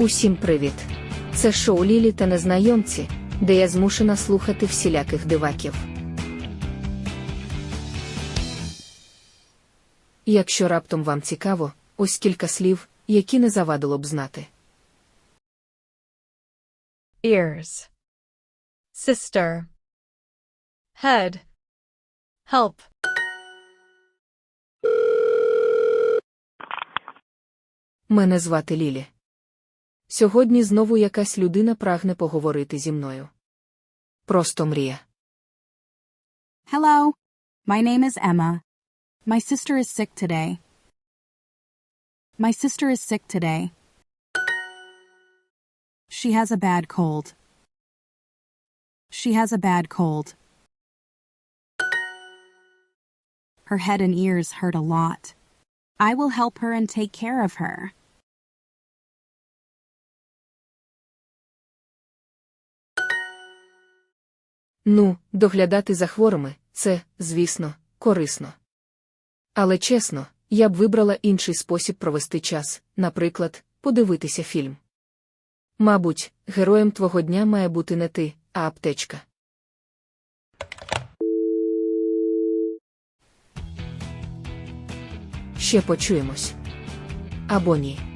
Усім привіт! Це шоу Лілі та незнайомці, де я змушена слухати всіляких диваків. Якщо раптом вам цікаво, ось кілька слів, які не завадило б знати. ears, sister, head, help, Мене звати Лілі. Сьогодні знову якась людина прагне поговорити зі мною. Просто мрія. Hello. My name is Emma. My sister is sick today. My sister is sick today. She has a bad cold. She has a bad cold. Her head and ears hurt a lot. I will help her and take care of her. Ну, доглядати за хворими це, звісно, корисно. Але чесно, я б вибрала інший спосіб провести час, наприклад, подивитися фільм. Мабуть, героєм твого дня має бути не ти, а аптечка. Ще почуємось. Або ні.